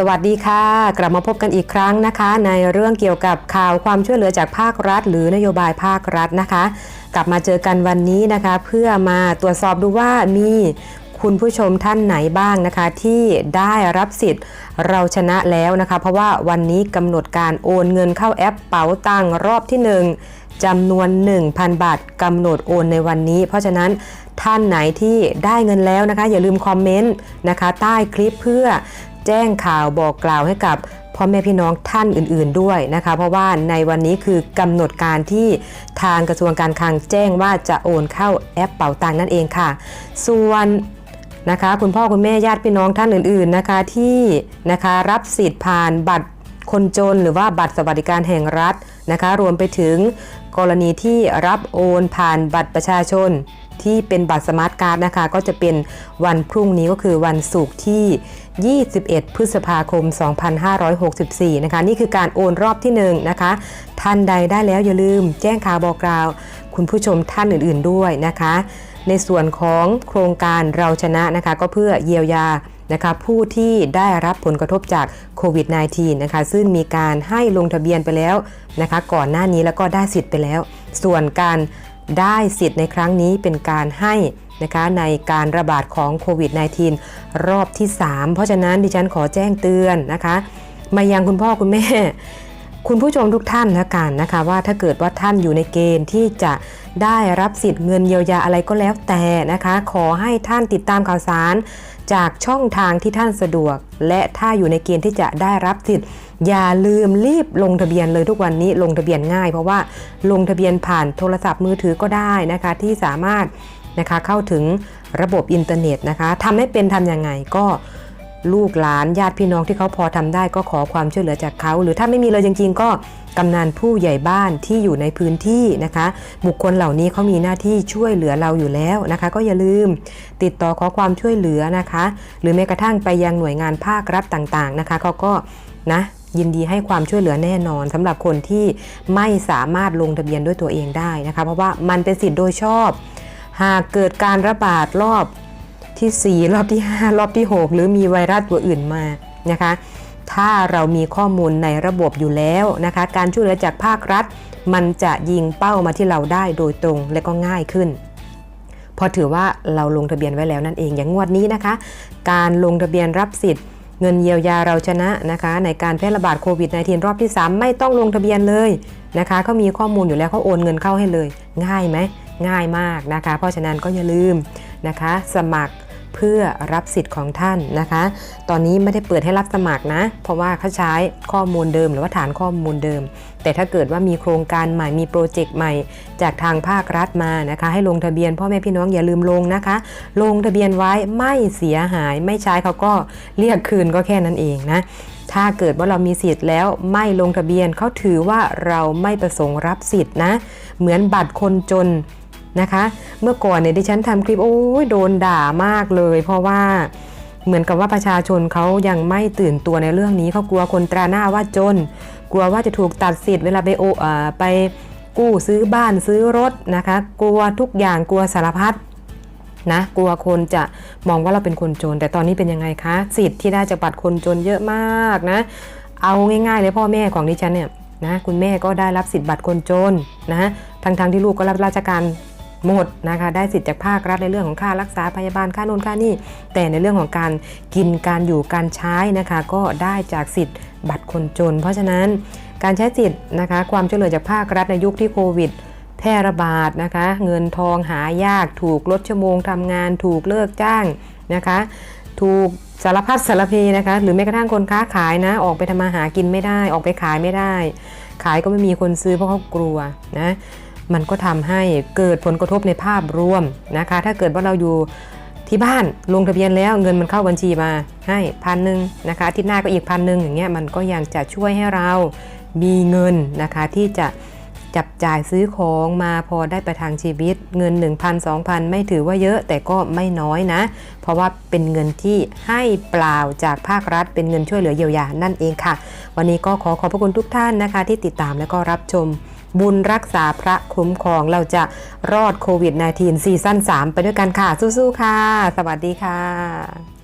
สวัสดีค่ะ กลับมาพบกันอีกครั้งนะคะ ในเรื่องเกี่ยวกับข่าวความช่วยเหลือจากภาครัฐ หรือนโยบายภาครัฐนะคะ กลับมาเจอกันวันนี้นะคะ เพื่อมาตรวจสอบดูว่ามีคุณผู้ชมท่านไหนบ้างนะคะ ที่ได้รับสิทธิ์เราชนะแล้วนะคะ เพราะว่าวันนี้กำหนดการโอนเงินเข้าแอปเป๋าตังรอบที่ 1จำนวน 1,000 บาทกำหนดโอนในวันนี้ เพราะฉะนั้นท่านไหนที่ได้เงินแล้วนะคะ อย่าลืมคอมเมนต์นะคะ ใต้คลิปเพื่อ แจ้งข่าวบอกกล่าวให้กับพ่อแม่พี่น้องท่านอื่น ๆด้วยนะคะ เพราะว่าในวันนี้คือกำหนดการที่ทางกระทรวงการคลังแจ้งว่าจะโอนเข้าแอปเป๋าตังนั่นเองค่ะ ส่วนนะคะคุณพ่อคุณแม่ญาติพี่น้องท่านอื่น ๆนะคะที่นะคะรับสิทธิ์ผ่านบัตรคนจนหรือว่าบัตรสวัสดิการแห่งรัฐนะคะ รวมไปถึงกรณีที่รับโอนผ่านบัตรประชาชน ที่เป็นบัตรสมาร์ทการ์ดนะคะ ก็จะเป็นวันพรุ่งนี้ก็คือวันศุกร์ที่ 21 พฤษภาคม 2564 นะคะ นี่คือการโอนรอบที่1นะคะ ท่านใดได้แล้วอย่าลืมแจ้งข่าวบอกกล่าว คุณผู้ชมท่านอื่นๆด้วยนะคะ ในส่วนของโครงการเราชนะนะคะ ก็เพื่อเยียวยานะคะผู้ที่ได้รับผลกระทบจากโควิด -19 นะคะซึ่งมีการให้ลงทะเบียนไปแล้วนะคะ ก่อนหน้านี้แล้วก็ได้สิทธิ์ไปแล้ว ส่วนการ ได้สิทธิ์ในครั้งนี้เป็นการให้นะคะในการระบาดของโควิด -19 รอบที่ 3 เพราะฉะนั้นดิฉันขอแจ้งเตือนนะคะ มายังคุณพ่อคุณแม่ คุณผู้ชมทุกท่านละกันนะคะว่าถ้าเกิดว่าท่านอยู่ในเกณฑ์ที่จะได้รับสิทธิ์เงินเยียวยาอะไรก็แล้วแต่นะคะ ขอให้ท่านติดตามข่าวสาร จากช่องทางที่ท่านสะดวก และถ้าอยู่ในเกณฑ์ที่จะได้รับสิทธิ์ อย่าลืมรีบลงทะเบียนเลยทุกวันนี้ลงทะเบียนง่าย เพราะว่าลงทะเบียนผ่านโทรศัพท์มือถือก็ได้นะคะที่สามารถนะคะเข้าถึงระบบอินเทอร์เน็ตนะคะทำให้เป็นทำยังไงก็ ลูกหลานญาติพี่น้องที่เขาพอทำได้ก็ขอความช่วยเหลือจากเขา หรือถ้าไม่มีเลยจริง ๆ ก็กำนันผู้ใหญ่บ้านที่อยู่ในพื้นที่นะคะ บุคคลเหล่านี้เขามีหน้าที่ช่วยเหลือเราอยู่แล้วนะคะ ก็อย่าลืมติดต่อขอความช่วยเหลือนะคะ หรือแม้กระทั่งไปยังหน่วยงานภาครัฐต่างๆนะคะเขาก็นะยินดีให้ความช่วยเหลือแน่นอนสำหรับคนที่ไม่สามารถลงทะเบียนด้วยตัวเองได้นะคะ เพราะว่ามันเป็นสิทธิ์โดยชอบ หากเกิดการระบาดรอบ ที่ 4 รอบที่ 5 รอบที่ 6 หรือมีไวรัสตัวอื่นมานะคะ ถ้าเรามีข้อมูลในระบบอยู่แล้วนะคะ การช่วยเหลือจากภาครัฐ มันจะยิงเป้ามาที่เราได้โดยตรงและก็ง่ายขึ้นพอถือว่าเราลงทะเบียนไว้แล้วนั่นเองอย่างงวดนี้นะคะ การลงทะเบียนรับสิทธิ์ เงินเยียวยาเราชนะนะคะ ในการแพร่ระบาดโควิด -19 รอบที่ 3 ไม่ต้องลงทะเบียนเลยนะคะเขามีข้อมูลอยู่แล้วเขาโอนเงินเข้าให้เลย ง่ายไหมง่ายมากนะคะ เพราะฉะนั้นก็อย่าลืมนะคะ สมัคร เพื่อรับสิทธิ์ของท่านนะคะ ตอนนี้ไม่ได้เปิดให้รับสมัครนะ เพราะว่าเขาใช้ข้อมูลเดิมหรือว่าฐานข้อมูลเดิม แต่ถ้าเกิดว่ามีโครงการใหม่มีโปรเจกต์ใหม่จากทางภาครัฐมานะคะ ให้ลงทะเบียนพ่อแม่พี่น้องอย่าลืมลงนะคะ ลงทะเบียนไว้ไม่เสียหาย ไม่ใช้เขาก็เรียกคืนก็แค่นั้นเองนะถ้าเกิดว่าเรามีสิทธิ์แล้วไม่ลงทะเบียนเขาถือว่าเราไม่ประสงค์รับสิทธิ์นะ เหมือนบัตรคนจน นะคะ เมื่อก่อนเนี่ยดิฉันทำคลิปโอ้ยโดนด่ามากเลย เพราะว่าเหมือนกับว่าประชาชนเขายังไม่ตื่นตัวในเรื่องนี้เขากลัวคนตราหน้าว่าจน กลัวว่าจะถูกตัดสิทธิ์เวลาไปโออ่าไปกู้ซื้อบ้านซื้อรถนะคะ กลัวทุกอย่างกลัวสารพัดนะกลัวคนจะมองว่าเราเป็นคนจน แต่ตอนนี้เป็นยังไงคะ สิทธิ์ที่ได้จากบัตรคนจนเยอะมากนะ เอาง่ายๆเลยพ่อแม่ของดิฉันเนี่ยนะคุณแม่ก็ได้รับสิทธิ์บัตรคนจนนะทั้งๆที่ลูกก็รับราชการ หมดนะคะได้สิทธิ์จากภาครัฐในเรื่องของค่ารักษาพยาบาลค่าโน่นค่านี่แต่ในเรื่องของการกินการอยู่การใช้นะคะก็ได้จากสิทธิ์บัตรคนจน เพราะฉะนั้นการใช้สิทธิ์นะคะความช่วยเหลือจากภาครัฐในยุคที่โควิดแพร่ระบาดนะคะ เงินทองหายากถูกลดชั่วโมงทำงานถูกเลิกจ้างนะคะ ถูกสารพัดสารเพนะคะ หรือแม้กระทั่งคนค้าขายนะ ออกไปทำมาหากินไม่ได้ ออกไปขายไม่ได้ ขายก็ไม่มีคนซื้อเพราะเขากลัวนะ มันก็ทำให้เกิดผลกระทบในภาพรวมนะคะ ถ้าเกิดว่าเราอยู่ที่บ้านลงทะเบียนแล้วเงินมันเข้าบัญชีมาให้พันหนึ่งนะคะอาทิตย์หน้าก็อีกพันหนึ่งอย่างเงี้ยมันก็ยังจะช่วยให้เรามีเงินนะคะที่จะจับจ่ายซื้อของมาพอได้ประทังชีวิต เงิน 1,000 2,000 ไม่ถือว่าเยอะแต่ก็ไม่น้อยนะ เพราะว่าเป็นเงินที่ให้เปล่าจากภาครัฐ เป็นเงินช่วยเหลือเยียวยานั่นเองค่ะ วันนี้ก็ขอขอบพระคุณทุกท่านนะคะ ที่ติดตามและก็รับชม บุญรักษาพระคุ้มครองเราจะรอดโควิด -19 ซีซั่น3 ไปด้วยกันค่ะ สู้ๆค่ะ สวัสดีค่ะ